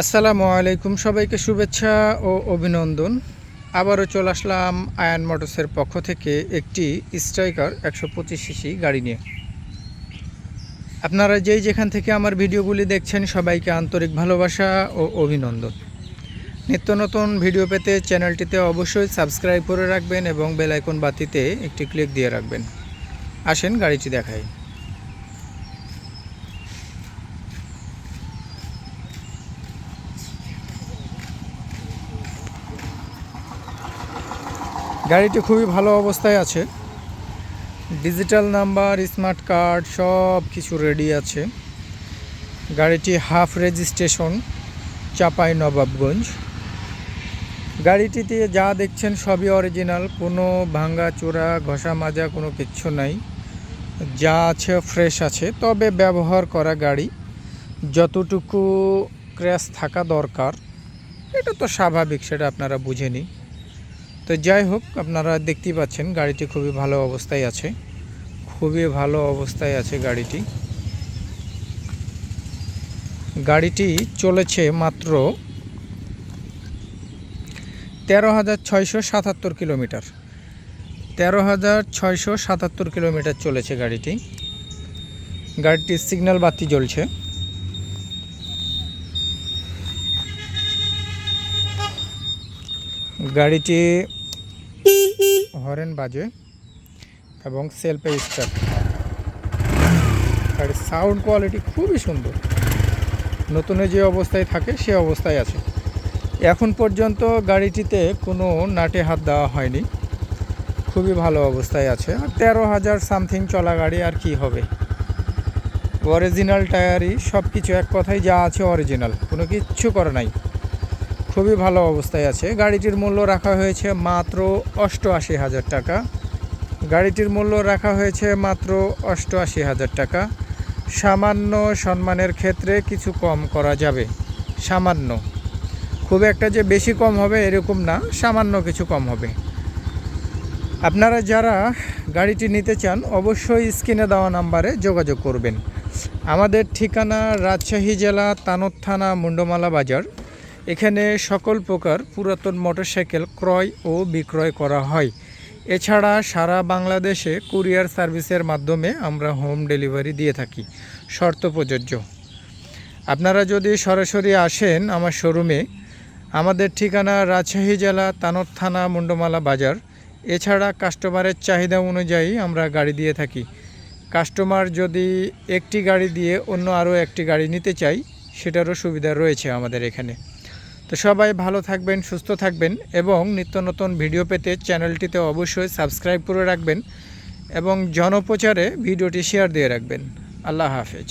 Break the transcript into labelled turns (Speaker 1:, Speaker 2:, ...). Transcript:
Speaker 1: আসসালামু আলাইকুম সবাইকে শুভেচ্ছা ও অভিনন্দন। আবারও চলে আসলাম আয়ান মোটরসের পক্ষ থেকে একটি স্ট্রাইকার একশো পঁচিশ সিসি গাড়ি নিয়ে। আপনারা যেই যেখান থেকে আমার ভিডিওগুলি দেখছেন, সবাইকে আন্তরিক ভালোবাসা ও অভিনন্দন। নিত্য নতুন ভিডিও পেতে চ্যানেলটিতে অবশ্যই সাবস্ক্রাইব করে রাখবেন এবং বেলাইকন বাতিতে একটি ক্লিক দিয়ে রাখবেন। আসেন গাড়িটি দেখাই। গাড়িটি খুবই ভালো অবস্থায় আছে। ডিজিটাল নাম্বার, স্মার্ট কার্ড সব কিছু রেডি আছে। গাড়িটি হাফ রেজিস্ট্রেশন, চাপাই নবাবগঞ্জ। গাড়িটিতে যা দেখছেন সবই অরিজিনাল কোনো ভাঙ্গা চোরা, ঘষা মাজা কোনো কিচ্ছু নাই। যা আছে ফ্রেশ আছে, তবে ব্যবহার করা গাড়ি যতটুকু ক্র্যাশ থাকা দরকার, এটা তো স্বাভাবিক, সেটা আপনারা বুঝে নিন। তো যাই হোক, আপনারা দেখতেই পাচ্ছেন গাড়িটি খুবই ভালো অবস্থায় আছে। খুবই ভালো অবস্থায় আছে গাড়িটি। গাড়িটি চলেছে মাত্র তেরো হাজার ছয়শো সাতাত্তর কিলোমিটার। তেরো হাজার ছয়শো সাতাত্তর কিলোমিটার চলেছে গাড়িটি। গাড়িটির সিগন্যাল বাতি জ্বলছে। গাড়িটি হরেন বাজে এবং সেলফে স্টার্ট আর সাউন্ড কোয়ালিটি খুবই সুন্দর। নতুনে যে অবস্থায় থাকে, সে অবস্থায় আছে। এখন পর্যন্ত গাড়িটিতে কোনো নাটে হাত দেওয়া হয়নি। খুবই ভালো অবস্থায় আছে। আর তেরো হাজার সামথিং চলা গাড়ি আর কি হবে? অরিজিনাল টায়ারই সব কিছু এক কথায় যা আছে অরিজিনাল কোনো কিচ্ছু করে নাই। খুবই ভালো অবস্থায় আছে। গাড়িটির মূল্য রাখা হয়েছে মাত্র অষ্টআশি হাজার টাকা। গাড়িটির মূল্য রাখা হয়েছে মাত্র অষ্টআশি হাজার টাকা। সামান্য সম্মানের ক্ষেত্রে কিছু কম করা যাবে। সামান্য। খুব একটা যে বেশি কম হবে এরকম না, সামান্য কিছু কম হবে। আপনারা যারা গাড়িটি নিতে চান, অবশ্যই স্ক্রিনে দেওয়া নাম্বারে যোগাযোগ করবেন। আমাদের ঠিকানা রাজশাহী জেলা, তানোর থানা, মুন্ডমালা বাজার। এখানে সকল প্রকার পুরাতন মোটরসাইকেল ক্রয় ও বিক্রয় করা হয়। এছাড়া সারা বাংলাদেশে কুরিয়ার সার্ভিসের মাধ্যমে আমরা হোম ডেলিভারি দিয়ে থাকি। শর্ত প্রযোজ্য। আপনারা যদি সরাসরি আসেন আমার শোরুমে, আমাদের ঠিকানা রাজশাহী জেলা তানর থানা মুন্ডমালা বাজার। এছাড়া কাস্টমারের চাহিদা অনুযায়ী আমরা গাড়ি দিয়ে থাকি। কাস্টমার যদি একটি গাড়ি দিয়ে অন্য আরও একটি গাড়ি নিতে চাই সেটারও সুবিধা রয়েছে আমাদের এখানে। তো সবাই ভালো থাকবেন, সুস্থ থাকবেন এবং নিত্য নতুন ভিডিও পেতে চ্যানেলটিতে অবশ্যই সাবস্ক্রাইব করে রাখবেন এবং জনপ্রচারে ভিডিওটি শেয়ার দিয়ে রাখবেন। আল্লাহ হাফেজ।